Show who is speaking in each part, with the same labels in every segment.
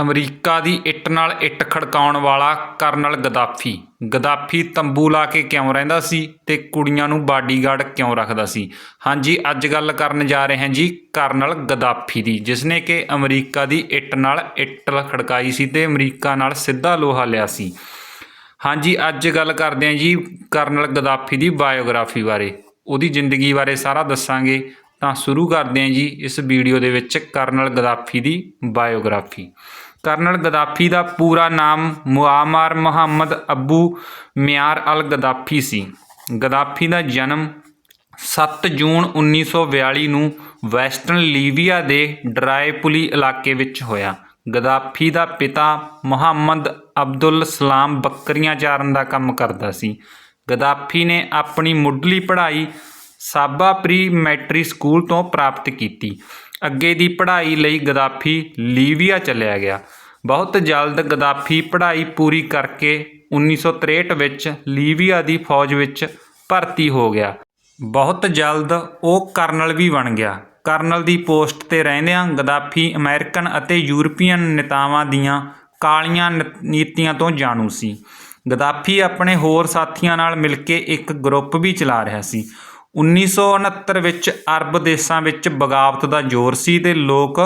Speaker 1: America ਦੀ ਇੱਟ ਨਾਲ ਇੱਟ ਖੜਕਾਉਣ ਵਾਲਾ colonel ਗਦਾਫੀ। ਗਦਾਫੀ ਤੰਬੂ ਲਾ ਕੇ ਕਿਉਂ ਰਹਿੰਦਾ ਸੀ ਤੇ ਕੁੜੀਆਂ ਨੂੰ ਬਾਡੀਗਾਰਡ ਕਿਉਂ ਰੱਖਦਾ ਸੀ? ਹਾਂਜੀ, ਅੱਜ ਗੱਲ ਕਰਨ ਜਾ ਰਹੇ ਹਾਂ ਜੀ ਕਰਨਲ ਗਦਾਫੀ ਦੀ ਜਿਸ ਨੇ ਕਿ ਅਮਰੀਕਾ ਦੀ ਇੱਟ ਨਾਲ ਇੱਟ ਖੜਕਾਈ ਸੀ ਤੇ ਅਮਰੀਕਾ ਨਾਲ ਸਿੱਧਾ ਲੋਹਾ ਲਿਆ ਸੀ। ਹਾਂਜੀ, ਅੱਜ ਗੱਲ ਕਰਦੇ ਹਾਂ ਜੀ ਕਰਨਲ ਗਦਾਫੀ ਦੀ ਬਾਇਓਗ੍ਰਾਫੀ ਬਾਰੇ। ਉਹਦੀ ਜ਼ਿੰਦਗੀ ਬਾਰੇ ਸਾਰਾ ਦੱਸਾਂਗੇ। ਤਾਂ ਸ਼ੁਰੂ ਕਰਦੇ ਹਾਂ ਜੀ ਇਸ ਵੀਡੀਓ ਦੇ ਵਿੱਚ ਕਰਨਲ ਗਦਾਫੀ ਦੀ ਬਾਇਓਗ੍ਰਾਫੀ। ਕਰਨਲ ਗਦਾਫੀ ਦਾ ਪੂਰਾ ਨਾਮ ਮੁਆਮਰ ਮੁਹੰਮਦ ਅਬੂ ਮਿਆਰ ਅਲ ਗਦਾਫੀ ਸੀ। ਗਦਾਫੀ ਦਾ ਜਨਮ 7 ਜੂਨ 1942 ਨੂੰ ਵੈਸਟਰਨ ਲੀਬੀਆ ਦੇ ਡਰਾਈਪੁਲੀ ਇਲਾਕੇ ਵਿੱਚ ਹੋਇਆ। ਗਦਾਫੀ ਦਾ ਪਿਤਾ ਮੁਹੰਮਦ ਅਬਦੁਲ ਸਲਾਮ ਬੱਕਰੀਆਂ ਚਾਰਨ ਦਾ ਕੰਮ ਕਰਦਾ ਸੀ। ਗਦਾਫੀ ਨੇ ਆਪਣੀ ਮੁੱਢਲੀ ਪੜ੍ਹਾਈ ਸਾਬਾ ਪ੍ਰੀ ਮੈਟਰੀ ਸਕੂਲ ਤੋਂ ਪ੍ਰਾਪਤ ਕੀਤੀ। ਅੱਗੇ ਦੀ ਪੜ੍ਹਾਈ ਲਈ ਗਦਾਫੀ ਲੀਬੀਆ ਚਲਿਆ ਗਿਆ। ਬਹੁਤ ਜਲਦ ਗਦਾਫੀ ਪੜ੍ਹਾਈ ਪੂਰੀ ਕਰਕੇ 1963 ਵਿੱਚ ਲੀਬੀਆ ਦੀ ਫੌਜ ਵਿੱਚ ਭਰਤੀ ਹੋ ਗਿਆ। ਬਹੁਤ ਜਲਦ ਉਹ ਕਰਨਲ ਵੀ ਬਣ ਗਿਆ। ਕਰਨਲ ਦੀ ਪੋਸਟ ਤੇ ਰਹਿੰਦਿਆਂ ਗਦਾਫੀ ਅਮਰੀਕਨ ਅਤੇ ਯੂਰਪੀਅਨ ਨੇਤਾਵਾਂ ਦੀਆਂ ਕਾਲੀਆਂ ਨ- ਨੀਤੀਆਂ ਤੋਂ ਜਾਣੂ ਸੀ। ਗਦਾਫੀ ਆਪਣੇ ਹੋਰ ਸਾਥੀਆਂ ਨਾਲ ਮਿਲ ਕੇ ਇੱਕ ਗਰੁੱਪ ਵੀ ਚਲਾ ਰਿਹਾ ਸੀ। 1969 ਵਿੱਚ ਅਰਬ ਦੇਸ਼ਾਂ ਵਿੱਚ ਬਗਾਵਤ ਦਾ ਜ਼ੋਰ ਸੀ ਤੇ ਲੋਕ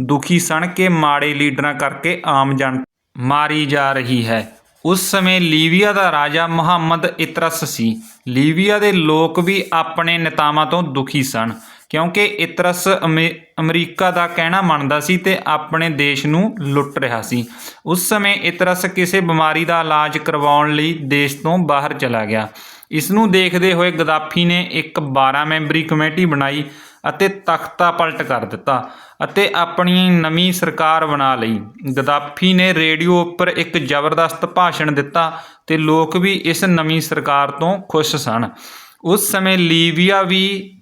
Speaker 1: ਦੁਖੀ ਸਨ ਕਿ ਮਾੜੇ ਲੀਡਰਾਂ ਕਰਕੇ ਆਮ ਜਨ ਮਾਰੀ ਜਾ ਰਹੀ ਹੈ। ਉਸ ਸਮੇਂ ਲੀਬੀਆ ਦਾ ਰਾਜਾ ਮੁਹੰਮਦ ਇਤਰਸ ਸੀ। ਲੀਬੀਆ ਦੇ ਲੋਕ ਵੀ ਆਪਣੇ ਨੇਤਾਵਾਂ ਤੋਂ ਦੁਖੀ ਸਨ, ਕਿਉਂਕਿ ਇਤਰਸ ਅਮੇ- ਅਮਰੀਕਾ ਦਾ ਕਹਿਣਾ ਮੰਨਦਾ ਸੀ ਤੇ ਆਪਣੇ ਦੇਸ਼ ਨੂੰ ਲੁੱਟ ਰਿਹਾ ਸੀ। ਉਸ ਸਮੇਂ ਇਤਰਸ ਕਿਸੇ ਬਿਮਾਰੀ ਦਾ ਇਲਾਜ ਕਰਵਾਉਣ ਲਈ ਦੇਸ਼ ਤੋਂ ਬਾਹਰ ਚਲਾ ਗਿਆ। ਇਸ ਨੂੰ ਦੇਖਦੇ ਹੋਏ ਗਦਾਫੀ ਨੇ ਇੱਕ 12 ਮੈਂਬਰੀ ਕਮੇਟੀ ਬਣਾਈ ਅਤੇ ਤਖਤਾ ਪਲਟ ਕਰ ਦਿੱਤਾ ਅਤੇ ਆਪਣੀ ਨਵੀਂ ਸਰਕਾਰ ਬਣਾ ਲਈ। ਗਦਾਫੀ ਨੇ ਰੇਡੀਓ ਉੱਪਰ ਇੱਕ ਜ਼ਬਰਦਸਤ ਭਾਸ਼ਣ ਦਿੱਤਾ ਤੇ ਲੋਕ ਵੀ ਇਸ ਨਵੀਂ ਸਰਕਾਰ ਤੋਂ ਖੁਸ਼ ਸਨ। ਉਸ ਸਮੇਂ ਲੀਬੀਆ ਵੀ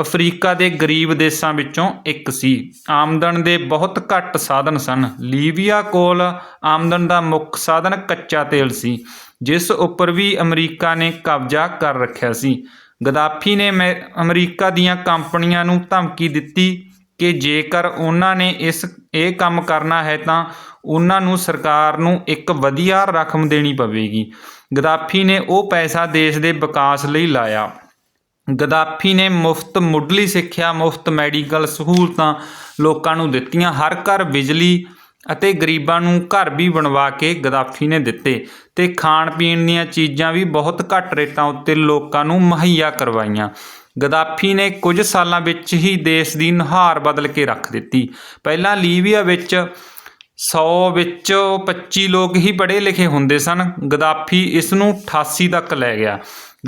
Speaker 1: ਅਫਰੀਕਾ ਦੇ ਗਰੀਬ ਦੇਸ਼ਾਂ ਵਿੱਚੋਂ ਇੱਕ ਸੀ। ਆਮਦਨ ਦੇ ਬਹੁਤ ਘੱਟ ਸਾਧਨ ਸਨ। ਲੀਬੀਆ ਕੋਲ ਆਮਦਨ ਦਾ ਮੁੱਖ ਸਾਧਨ ਕੱਚਾ ਤੇਲ ਸੀ, ਜਿਸ ਉੱਪਰ ਵੀ ਅਮਰੀਕਾ ਨੇ ਕਬਜ਼ਾ ਕਰ ਰੱਖਿਆ ਸੀ। ਗਦਾਫੀ ਨੇ ਮੈ- ਅਮਰੀਕਾ ਦੀਆਂ ਕੰਪਨੀਆਂ ਨੂੰ ਧਮਕੀ ਦਿੱਤੀ ਕਿ ਜੇਕਰ ਉਹਨਾਂ ਨੇ ਇਸ, ਇਹ ਕੰਮ ਕਰਨਾ ਹੈ ਤਾਂ ਉਹਨਾਂ ਨੂੰ ਸਰਕਾਰ ਨੂੰ ਇੱਕ ਵਧੀਆ ਰਕਮ ਦੇਣੀ ਪਵੇਗੀ। ਗਦਾਫੀ ਨੇ ਉਹ ਪੈਸਾ ਦੇਸ਼ ਦੇ ਵਿਕਾਸ ਲਈ ਲਾਇਆ। ਗਦਾਫੀ ਨੇ ਮੁਫਤ ਮੁੱਢਲੀ ਸਿੱਖਿਆ, ਮੁਫਤ ਮੈਡੀਕਲ ਸਹੂਲਤਾਂ ਲੋਕਾਂ ਨੂੰ ਦਿੱਤੀਆਂ। ਹਰ ਘਰ ਬਿਜਲੀ ਅਤੇ ਗਰੀਬਾਂ ਨੂੰ ਘਰ ਵੀ ਬਣਵਾ ਕੇ ਗਦਾਫੀ ਨੇ ਦਿੱਤੇ ਤੇ ਖਾਣ ਪੀਣ ਦੀਆਂ ਚੀਜ਼ਾਂ ਵੀ ਬਹੁਤ ਘੱਟ ਰੇਟਾਂ ਉੱਤੇ ਲੋਕਾਂ ਨੂੰ ਮੁਹੱਈਆ ਕਰਵਾਈਆਂ। ਗਦਾਫੀ ਨੇ ਕੁਝ ਸਾਲਾਂ ਵਿੱਚ ਹੀ ਦੇਸ਼ ਦੀ ਨੁਹਾਰ ਬਦਲ ਕੇ ਰੱਖ ਦਿੱਤੀ। ਪਹਿਲਾਂ ਲੀਬੀਆ ਵਿੱਚ 100 ਵਿੱਚੋਂ 25 ਲੋਕ ਹੀ ਪੜ੍ਹੇ ਲਿਖੇ ਹੁੰਦੇ ਸਨ। ਗਦਾਫੀ ਇਸ ਨੂੰ 88 ਤੱਕ ਲੈ ਗਿਆ।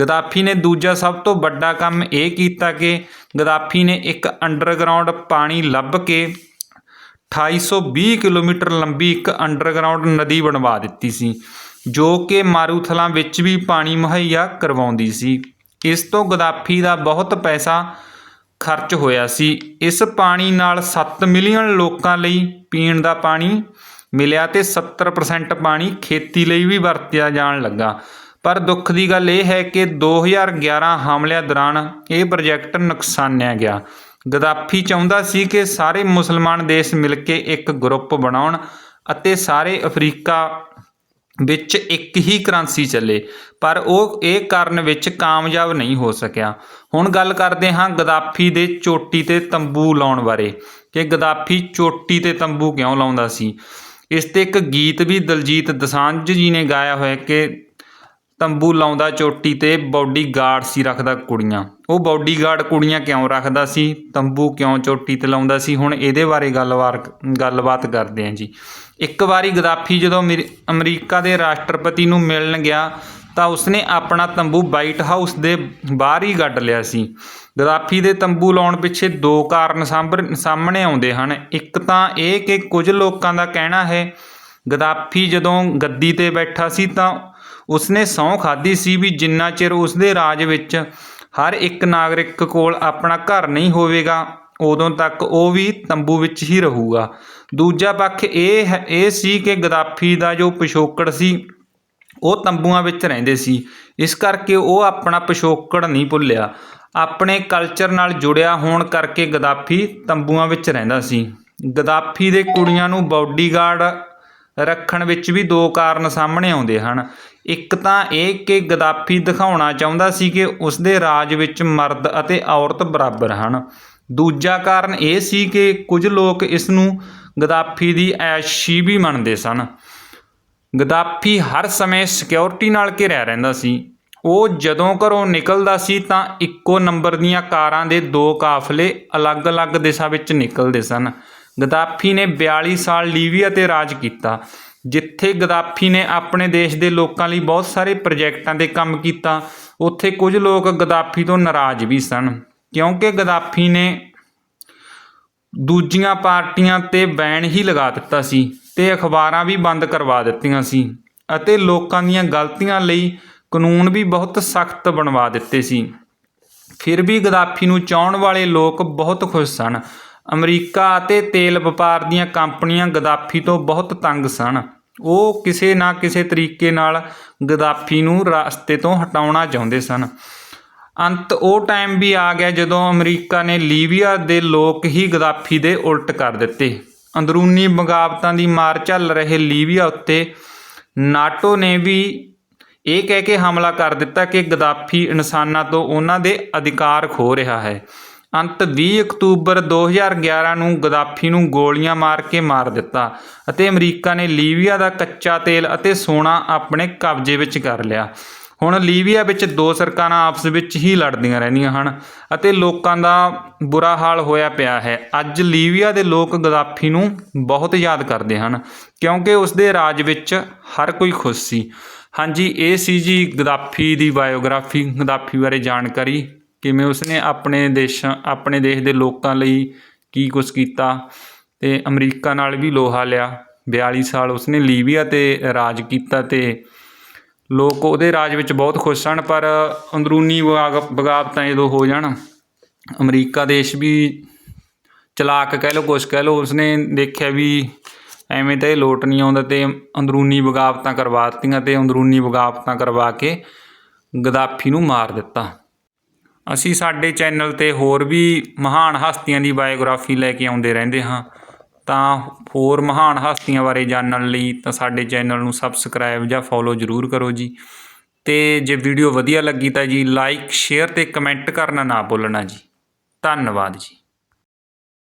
Speaker 1: ਗਦਾਫੀ ਨੇ ਦੂਜਾ ਸਭ ਤੋਂ ਵੱਡਾ ਕੰਮ ਇਹ ਕੀਤਾ ਕਿ ਗਦਾਫੀ ਨੇ ਇੱਕ ਅੰਡਰਗਰਾਉਂਡ ਪਾਣੀ ਲੱਭ ਕੇ 2820 ਕਿਲੋਮੀਟਰ ਲੰਬੀ ਇੱਕ ਅੰਡਰਗਰਾਉਂਡ ਨਦੀ ਬਣਵਾ ਦਿੱਤੀ ਸੀ, ਜੋ ਕਿ ਮਾਰੂਥਲਾਂ ਵਿੱਚ ਵੀ ਪਾਣੀ ਮੁਹੱਈਆ ਕਰਵਾਉਂਦੀ ਸੀ। ਇਸ ਤੋਂ ਗਦਾਫੀ ਦਾ ਬਹੁਤ ਪੈਸਾ ਖਰਚ ਹੋਇਆ ਸੀ। ਇਸ ਪਾਣੀ ਨਾਲ 7 ਮਿਲੀਅਨ ਲੋਕਾਂ ਲਈ ਪੀਣ ਦਾ ਪਾਣੀ ਮਿਲਿਆ ਤੇ 70% ਪਾਣੀ ਖੇਤੀ ਲਈ ਵੀ ਵਰਤਿਆ ਜਾਣ ਲੱਗਾ। ਪਰ ਦੁੱਖ ਦੀ ਗੱਲ ਇਹ ਹੈ ਕਿ 2011 ਹਮਲਿਆਂ ਦੌਰਾਨ ਇਹ ਪ੍ਰੋਜੈਕਟ ਨੁਕਸਾਨਿਆ ਗਿਆ। ਗਦਾਫੀ ਚਾਹੁੰਦਾ ਸੀ ਕਿ ਸਾਰੇ ਮੁਸਲਮਾਨ ਦੇਸ਼ ਮਿਲ ਕੇ ਇੱਕ ਗਰੁੱਪ ਬਣਾਉਣ ਅਤੇ ਸਾਰੇ ਅਫਰੀਕਾ ਵਿੱਚ ਇੱਕ ਹੀ ਕਰੰਸੀ ਚੱਲੇ, ਪਰ ਉਹ ਇਹ ਕਰਨ ਵਿੱਚ ਕਾਮਯਾਬ ਨਹੀਂ ਹੋ ਸਕਿਆ। ਹੁਣ ਗੱਲ ਕਰਦੇ ਹਾਂ ਗਦਾਫੀ ਦੇ ਚੋਟੀ ਤੇ ਤੰਬੂ ਲਾਉਣ ਬਾਰੇ, ਕਿ ਗਦਾਫੀ ਚੋਟੀ ਤੇ ਤੰਬੂ ਕਿਉਂ ਲਾਉਂਦਾ ਸੀ? ਇਸ ਤੇ ਇੱਕ ਗੀਤ ਵੀ ਦਲਜੀਤ ਦਸਾਂਝ ਜੀ ਨੇ ਗਾਇਆ ਹੋਇਆ ਕਿ ਤੰਬੂ ਲਾਉਂਦਾ ਚੋਟੀ ਤੇ ਬਾਡੀ ਗਾਰਡ ਸੀ ਰੱਖਦਾ ਕੁੜੀਆਂ। ਉਹ ਬਾਡੀ ਗਾਰਡ ਕੁੜੀਆਂ ਕਿਉਂ ਰੱਖਦਾ ਸੀ? ਤੰਬੂ ਕਿਉਂ ਚੋਟੀ ਤੇ ਲਾਉਂਦਾ ਸੀ? ਹੁਣ ਇਹਦੇ ਬਾਰੇ ਗੱਲਬਾਤ ਗੱਲਬਾਤ ਕਰਦੇ ਹਾਂ ਜੀ। ਇੱਕ ਵਾਰੀ ਗਦਾਫੀ ਜਦੋਂ ਅਮਰੀ- ਅਮਰੀਕਾ ਦੇ ਰਾਸ਼ਟਰਪਤੀ ਨੂੰ ਮਿਲਣ ਗਿਆ, ਤਾਂ ਉਸਨੇ ਆਪਣਾ ਤੰਬੂ ਵਾਈਟ ਹਾਊਸ ਦੇ ਬਾਹਰ ਹੀ ਗੱਡ ਲਿਆ ਸੀ। ਗਦਾਫੀ ਦੇ ਤੰਬੂ ਲਾਉਣ ਪਿੱਛੇ ਦੋ ਕਾਰਨ ਸਾਂਭਰ- ਸਾਹਮਣੇ ਆਉਂਦੇ ਹਨ। ਇੱਕ ਤਾਂ ਇਹ ਕਿ ਕੁਝ ਲੋਕਾਂ ਦਾ ਕਹਿਣਾ ਹੈ, ਗਦਾਫੀ ਜਦੋਂ ਗੱਦੀ ਤੇ ਬੈਠਾ ਸੀ ਤਾਂ ਉਸਨੇ ਸਹੁੰ ਖਾਧੀ ਸੀ ਵੀ ਜਿੰਨਾ ਚਿਰ ਉਸਦੇ ਰਾਜ ਵਿੱਚ ਹਰ ਇੱਕ ਨਾਗਰਿਕ ਕੋਲ ਆਪਣਾ ਘਰ ਨਹੀਂ ਹੋਵੇਗਾ, ਉਦੋਂ ਤੱਕ ਉਹ ਵੀ ਤੰਬੂ ਵਿੱਚ ਹੀ ਰਹੂਗਾ। ਦੂਜਾ ਪੱਖ ਇਹ ਹੈ, ਇਹ ਸੀ ਕਿ ਗਦਾਫੀ ਦਾ ਜੋ ਪਿਛੋਕੜ ਸੀ, ਉਹ ਤੰਬੂਆਂ ਵਿੱਚ ਰਹਿੰਦੇ ਸੀ। ਇਸ ਕਰਕੇ ਉਹ ਆਪਣਾ ਪਿਛੋਕੜ ਨਹੀਂ ਭੁੱਲਿਆ। ਆਪਣੇ ਕਲਚਰ ਨਾਲ ਜੁੜਿਆ ਹੋਣ ਕਰਕੇ ਗਦਾਫੀ ਤੰਬੂਆਂ ਵਿੱਚ ਰਹਿੰਦਾ ਸੀ। ਗਦਾਫੀ ਦੇ ਕੁੜੀਆਂ ਨੂੰ ਬਾਡੀਗਾਰਡ ਰੱਖਣ ਵਿੱਚ ਵੀ ਦੋ ਕਾਰਨ ਸਾਹਮਣੇ ਆਉਂਦੇ ਹਨ। ਇੱਕ ਤਾਂ ਇਹ ਕਿ ਗਦਾਫੀ ਦਿਖਾਉਣਾ ਚਾਹੁੰਦਾ ਸੀ ਕਿ ਉਸ ਦੇ ਰਾਜ ਵਿੱਚ ਮਰਦ ਅਤੇ ਔਰਤ ਬਰਾਬਰ ਹਨ। ਦੂਜਾ ਕਾਰਨ ਇਹ ਸੀ ਕਿ ਕੁਝ ਲੋਕ ਇਸ ਨੂੰ ਗਦਾਫੀ ਦੀ ਐਸ਼ੀ ਵੀ ਮੰਨਦੇ ਸਨ। ਗਦਾਫੀ ਹਰ ਸਮੇਂ ਸਿਕਿਉਰਿਟੀ ਨਾਲ ਘਿਰਿਆ ਰਹਿੰਦਾ ਸੀ। ਉਹ ਜਦੋਂ ਘਰੋਂ ਨਿਕਲਦਾ ਸੀ ਤਾਂ ਇੱਕੋ ਨੰਬਰ ਦੀਆਂ ਕਾਰਾਂ ਦੇ ਦੋ ਕਾਫਲੇ ਅਲੱਗ-ਅਲੱਗ ਦਿਸ਼ਾ ਵਿੱਚ ਨਿਕਲਦੇ ਸਨ। ਗਦਾਫੀ ਨੇ 42 ਸਾਲ ਲੀਬੀਆ ਤੇ ਰਾਜ ਕੀਤਾ। ਜਿੱਥੇ ਗਦਾਫੀ ਨੇ ਆਪਣੇ ਦੇਸ਼ ਦੇ ਲੋਕਾਂ ਲਈ ਬਹੁਤ ਸਾਰੇ ਪ੍ਰੋਜੈਕਟਾਂ ਤੇ ਕੰਮ ਕੀਤਾ, ਉੱਥੇ ਕੁਝ ਲੋਕ ਗਦਾਫੀ ਤੋਂ ਨਾਰਾਜ਼ ਵੀ ਸਨ, ਕਿਉਂਕਿ ਗਦਾਫੀ ਨੇ ਦੂਜੀਆਂ ਪਾਰਟੀਆਂ ਤੇ ਬੈਨ ਹੀ ਲਗਾ ਦਿੱਤਾ ਸੀ ਤੇ ਅਖਬਾਰਾਂ ਵੀ ਬੰਦ ਕਰਵਾ ਦਿੱਤੀਆਂ ਸੀ ਅਤੇ ਲੋਕਾਂ ਦੀਆਂ ਗਲਤੀਆਂ ਲਈ ਕਾਨੂੰਨ ਵੀ ਬਹੁਤ ਸਖਤ ਬਣਵਾ ਦਿੱਤੇ ਸੀ। ਫਿਰ ਵੀ ਗਦਾਫੀ ਨੂੰ ਚਾਹਣ ਵਾਲੇ ਲੋਕ ਬਹੁਤ ਖੁਸ਼ ਸਨ। ਅਮਰੀਕਾ ਅਤੇ ਤੇਲ ਵਪਾਰ ਦੀਆਂ ਕੰਪਨੀਆਂ ਗਦਾਫੀ ਤੋਂ ਬਹੁਤ ਤੰਗ ਸਨ। ਉਹ ਕਿਸੇ ਨਾ ਕਿਸੇ ਤਰੀਕੇ ਨਾਲ ਗਦਾਫੀ ਨੂੰ ਰਸਤੇ ਤੋਂ ਹਟਾਉਣਾ ਚਾਹੁੰਦੇ ਸਨ। ਅੰਤ ਉਹ ਟਾਈਮ ਵੀ ਆ ਗਿਆ ਜਦੋਂ ਅਮਰੀਕਾ ਨੇ ਲੀਬੀਆ ਦੇ ਲੋਕ ਹੀ ਗਦਾਫੀ ਦੇ ਉਲਟ ਕਰ ਦਿੱਤੇ। ਅੰਦਰੂਨੀ ਬਗਾਵਤਾਂ ਦੀ ਮਾਰ ਚੱਲ ਰਹੇ ਲੀਬੀਆ ਉੱਤੇ ਨਾਟੋ ਨੇ ਵੀ ਇਹ ਕਹਿ ਕੇ ਹਮਲਾ ਕਰ ਦਿੱਤਾ ਕਿ ਗਦਾਫੀ ਇਨਸਾਨਾਂ ਤੋਂ ਉਹਨਾਂ ਦੇ ਅਧਿਕਾਰ ਖੋ ਰਿਹਾ ਹੈ। ਅੰਤ 20 ਅਕਤੂਬਰ 2011 ਨੂੰ ਗਦਾਫੀ ਨੂੰ ਗੋਲੀਆਂ ਮਾਰ ਕੇ ਮਾਰ ਦਿੱਤਾ ਅਤੇ ਅਮਰੀਕਾ ਨੇ ਲੀਬੀਆ ਦਾ ਕੱਚਾ ਤੇਲ ਅਤੇ ਸੋਨਾ ਆਪਣੇ ਕਬਜ਼ੇ ਵਿੱਚ ਕਰ ਲਿਆ। ਹੁਣ ਲੀਬੀਆ ਵਿੱਚ ਦੋ ਸਰਕਾਰਾਂ ਆਪਸ ਵਿੱਚ ਹੀ ਲੜਦੀਆਂ ਰਹਿੰਦੀਆਂ ਹਨ ਅਤੇ ਲੋਕਾਂ ਦਾ ਬੁਰਾ ਹਾਲ ਹੋਇਆ ਪਿਆ ਹੈ। ਅੱਜ ਲੀਬੀਆ ਦੇ ਲੋਕ ਗਦਾਫੀ ਨੂੰ ਬਹੁਤ ਯਾਦ ਕਰਦੇ ਹਨ ਕਿਉਂਕਿ ਉਸ ਦੇ ਰਾਜ ਵਿੱਚ ਹਰ ਕੋਈ ਖੁਸ਼ ਸੀ। ਹਾਂਜੀ, ਇਹ ਸੀ ਜੀ ਗਦਾਫੀ ਦੀ ਬਾਇਓਗ੍ਰਾਫੀ। ਗਦਾਫੀ ਬਾਰੇ ਜਾਣਕਾਰੀ ਕਿਵੇਂ ਉਸਨੇ ਆਪਣੇ ਦੇਸ਼ਾਂ, ਆਪਣੇ ਦੇਸ਼ ਦੇ ਲੋਕਾਂ ਲਈ ਕੀ ਕੁਝ ਕੀਤਾ ਅਤੇ ਅਮਰੀਕਾ ਨਾਲ ਵੀ ਲੋਹਾ ਲਿਆ। 42 ਸਾਲ ਉਸਨੇ ਲੀਬੀਆ ਤੇ ਰਾਜ ਕੀਤਾ ਅਤੇ ਲੋਕ ਉਹਦੇ ਰਾਜ ਵਿੱਚ ਬਹੁਤ ਖੁਸ਼ ਸਨ, ਪਰ ਅੰਦਰੂਨੀ ਬਗਾਵ- ਬਗਾਵਤਾਂ ਜਦੋਂ ਹੋ ਜਾਣ, ਅਮਰੀਕਾ ਦੇਸ਼ ਵੀ ਚਲਾਕ ਕਹਿ ਲਓ, ਕੁਛ ਕਹਿ ਲਓ, ਉਸਨੇ ਦੇਖਿਆ ਵੀ ਐਵੇਂ ਤਾਂ ਇਹ ਲੋਟ ਨਹੀਂ ਆਉਂਦਾ ਤੇ ਅੰਦਰੂਨੀ ਬਗਾਵਤਾਂ ਕਰਵਾ ਦਿੱਤੀਆਂ ਤੇ ਅੰਦਰੂਨੀ ਬਗਾਵਤਾਂ ਕਰਵਾ ਕੇ ਗਦਾਫੀ ਨੂੰ ਮਾਰ ਦਿੱਤਾ। ਅਸੀਂ ਸਾਡੇ ਚੈਨਲ ਤੇ ਹੋਰ ਵੀ ਮਹਾਨ ਹਸਤੀਆਂ ਦੀ ਬਾਇਓਗ੍ਰਾਫੀ ਲੈ ਕੇ ਆਉਂਦੇ ਰਹਿੰਦੇ ਹਾਂ। ਤਾਂ ਹੋਰ ਮਹਾਨ ਹਸਤੀਆਂ ਬਾਰੇ ਜਾਣਨ ਲਈ ਤਾਂ ਸਾਡੇ ਚੈਨਲ ਨੂੰ ਸਬਸਕ੍ਰਾਈਬ ਜਾਂ ਫੋਲੋ ਜ਼ਰੂਰ ਕਰੋ ਜੀ। ਤੇ ਜੇ ਵੀਡੀਓ ਵਧੀਆ ਲੱਗੀ ਤਾਂ ਜੀ ਲਾਈਕ ਸ਼ੇਅਰ ਤੇ ਕਮੈਂਟ ਕਰਨਾ ਨਾ ਭੁੱਲਣਾ ਜੀ। ਧੰਨਵਾਦ ਜੀ।